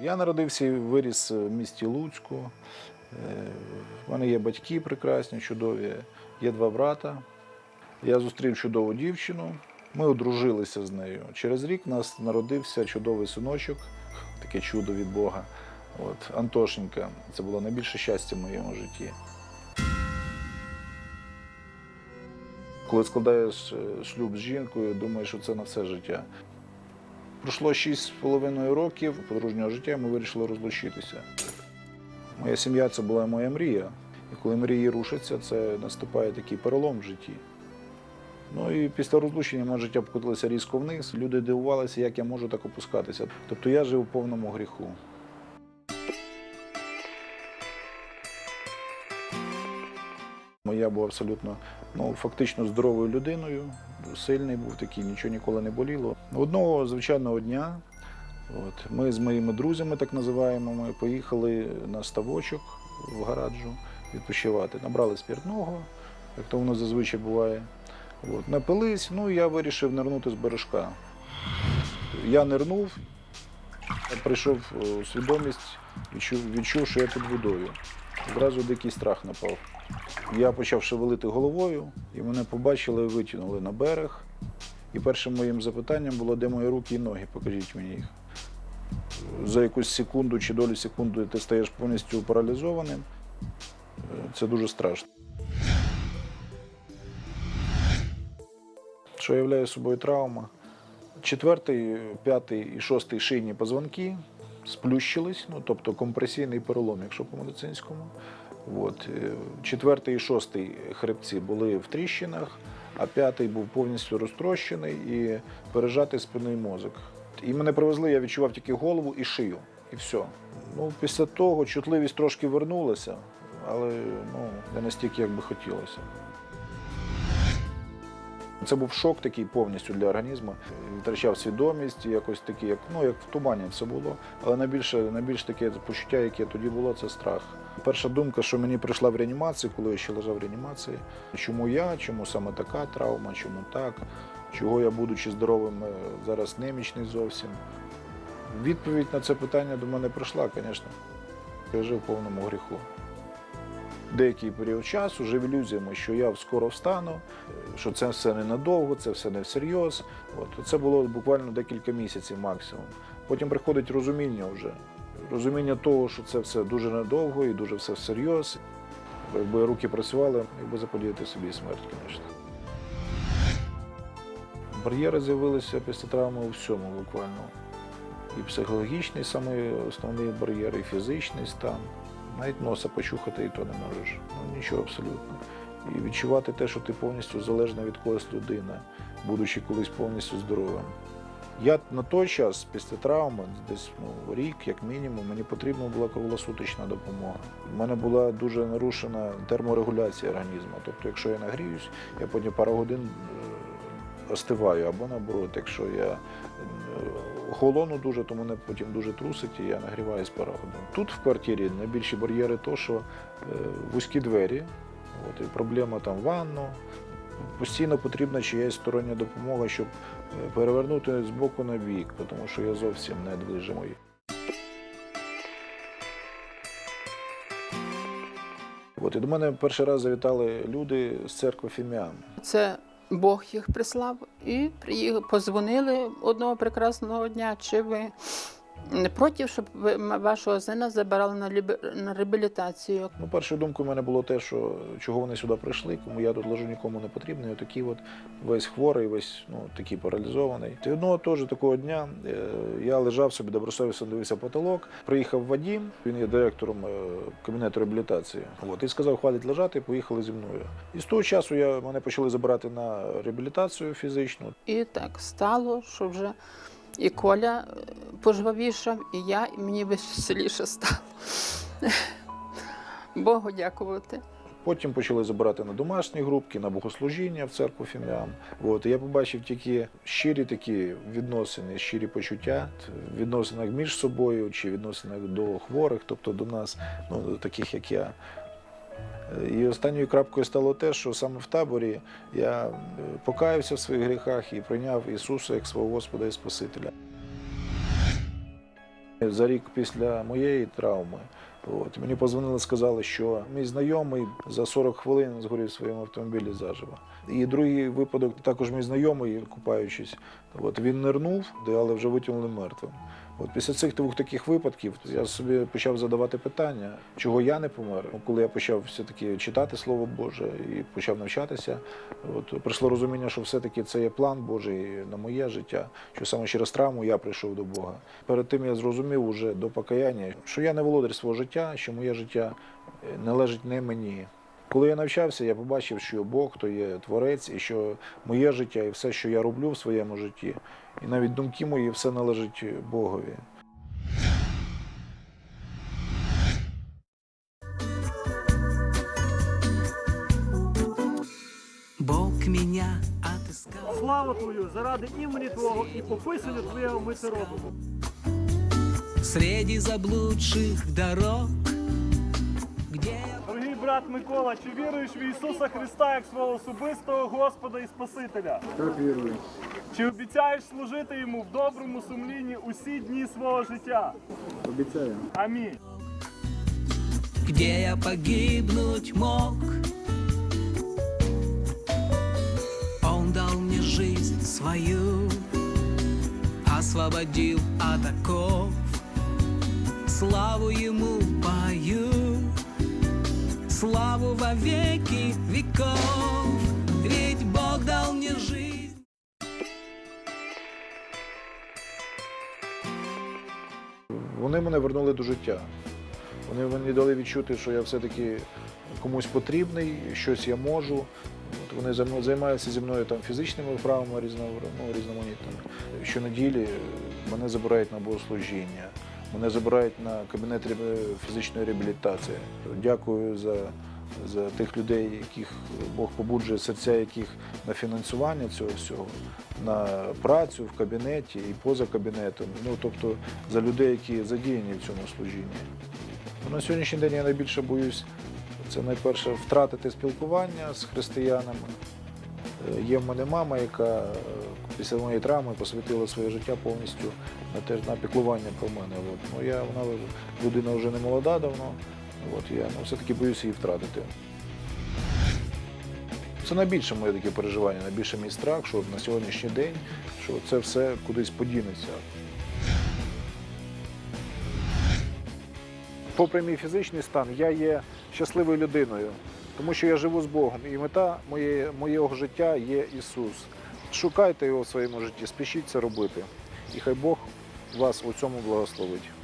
Я народився і виріс в місті Луцьку. Е, В мене є батьки прекрасні, чудові, є два брата. Я зустрів чудову дівчину. Ми одружилися з нею. Через рік у нас народився чудовий синочок, таке чудо від Бога. От, Антошенька. Це було найбільше щастя в моєму житті. Коли складаєш е, шлюб з жінкою, думаєш, що це на все життя. Пройшло 6,5 років подружнього життя, ми вирішили розлучитися. Моя сім'я це була моя мрія. І коли мрії рушаться, це наступає такий перелом в житті. Ну і після розлучення моє життя покотилося різко вниз. Люди дивувалися, як я можу так опускатися. Тобто я жив у повному гріху. Я був абсолютно ну, фактично здоровою людиною, сильний був такий, нічого ніколи не боліло. Одного звичайного дня от, ми з моїми друзями, так називаємо, ми поїхали на ставочок в гараджу відпочивати. Набрали спиртного, як то воно зазвичай буває. От, напились, ну і я вирішив нирнути з бережка. Я нирнув, прийшов е, у свідомість, відчув, відчув, що я під водою. Одразу дикий страх напав. Я почав шевелити головою, і мене побачили і витягнули на берег. І першим моїм запитанням було, де мої руки і ноги, покажіть мені їх. За якусь секунду чи долю секунди ти стаєш повністю паралізованим. Це дуже страшно. Що являє собою травма? Четвертий, п'ятий і шостий шийні позвонки сплющились, ну тобто компресійний перелом, якщо по медицинському. От. е, Четвертий і шостий хребці були в тріщинах, а п'ятий був повністю розтрощений і пережатий спинний мозок. І мене привезли, я відчував тільки голову і шию, і все. Ну, після того чутливість трошки вернулася, але ну, не настільки, як би хотілося. Це був шок такий повністю для організму. Втрачав свідомість, якось такий, як, ну, як в тумані все було. Але найбільше, найбільш таке почуття, яке тоді було, це страх. Перша думка, що мені прийшла в реанімацію, коли я ще лежав в реанімації. Чому я, чому саме така травма, чому так, чого я, будучи здоровим, е, зараз немічний зовсім. Відповідь на це питання до мене прийшла, звісно. Я жив в повному гріху деякий період часу жив ілюзіями, що я скоро встану, що це все ненадовго, це все не всерйоз. От це було буквально декілька місяців максимум. Потім приходить розуміння вже. Розуміння того, що це все дуже надовго і дуже все всерйоз. Якби руки працювали, якби заподіяти собі смерть, звісно. Бар'єри з'явилися після травми у всьому буквально. І психологічний самий основний бар'єр, і фізичний стан. Навіть носа почухати і то не можеш. Ну нічого абсолютно. І відчувати те, що ти повністю залежна від когось людина, будучи колись повністю здоровим. Я на той час, після травми, десь ну, рік, як мінімум, мені потрібна була круглосуточна допомога. У мене була дуже нарушена терморегуляція організму. Тобто, якщо я нагріюсь, я потім пару годин е, остиваю, або наоборот, якщо я е, холону дуже, то мене потім дуже трусить, і я нагріваюсь пару годин. Тут в квартирі найбільші бар'єри то, що е, вузькі двері, от, і проблема там ванну. Постійно потрібна чиясь стороння допомога, щоб е, перевернути з боку на бік, тому що я зовсім не движимий. От, і до мене перший раз завітали люди з церкви Фіміан. Це Бог їх прислав і позвонили одного прекрасного дня. Чи ви не проти, щоб ви вашого сина забирали на, лібе- на реабілітацію? Ну, першою думкою в мене було те, що чого вони сюди прийшли, кому я тут лежу нікому не потрібний. Отакий от весь хворий, весь ну, такий паралізований. І одного теж такого дня е, я лежав собі добросовісно дивився потолок. Приїхав Вадім, він є директором е, кабінету реабілітації. От, і сказав, хватить лежати, поїхали зі мною. І з того часу я, мене почали забирати на реабілітацію фізичну. І так стало, що вже і Коля е, пожвавішав, і я, і мені веселіше стало. Богу дякувати. Потім почали забирати на домашні групки, на богослужіння в церкву Фіміам. От я побачив тільки щирі такі відносини, щирі почуття в відносинах між собою чи відносинах до хворих, тобто до нас, ну до таких як я. І останньою крапкою стало те, що саме в таборі я е, покаявся в своїх гріхах і прийняв Ісуса як свого Господа і Спасителя. За рік після моєї травми от, мені позвонили, сказали, що мій знайомий за 40 хвилин згорів в своєму автомобілі заживо. І другий випадок, також мій знайомий, купаючись, от, він нирнув, але вже витягнули мертвим. От після цих двох таких випадків я собі почав задавати питання, чого я не помер. Ну, Коли я почав все-таки читати Слово Боже і почав навчатися, от прийшло розуміння, що все-таки це є план Божий на моє життя, що саме через травму я прийшов до Бога. Перед тим я зрозумів уже до покаяння, що я не володар свого життя, що моє життя е, належить не мені. Коли я навчався, я побачив, що Бог то є творець, і що моє життя і все, що я роблю в своєму житті, і навіть думки мої, все належить Богові. Бог меня отыскал. Славу Твою заради імені Твого і пописанню Твоєго ми це робимо. Среди заблудших дорог, брат Микола, чи віруєш в Ісуса Христа як свого особистого Господа і Спасителя? Так вірую. Чи обіцяєш служити йому в доброму сумлінні усі дні свого життя? Обіцяю. Амінь. где я погибнуть мог. Он дал мне жизнь свою, освободил от оков. Славу ему пою, славу во веки веков. Ведь Бог дал мне жизнь. Вони мене вернули до життя. Вони мені дали відчути, що я все-таки комусь потрібний, щось я можу. От вони займаються зі мною там фізичними вправами ну, різноманітними. Щонеділі мене забирають на богослужіння, мене забирають на кабінет фізичної реабілітації. Дякую за, за тих людей, яких Бог побуджує, серця яких на фінансування цього всього, на працю в кабінеті і поза кабінетом. Ну тобто за людей, які задіяні в цьому служінні. Ну, На сьогоднішній день я найбільше боюсь це найперше втратити спілкування з християнами. Е, Є в мене мама, яка е, після моєї травми посвятила своє життя повністю на те на піклування про мене. От. Ну, я, вона людина вже не молода давно. От, я ну, все-таки боюся її втратити. Це найбільше моє таке переживання, найбільше мій страх, що на сьогоднішній день що це все кудись подінеться. Попри мій фізичний стан, я є щасливою людиною, тому що я живу з Богом, і мета моє, моєго життя є Ісус. Шукайте його в своєму житті, спішіть це робити. І хай Бог вас у цьому благословить.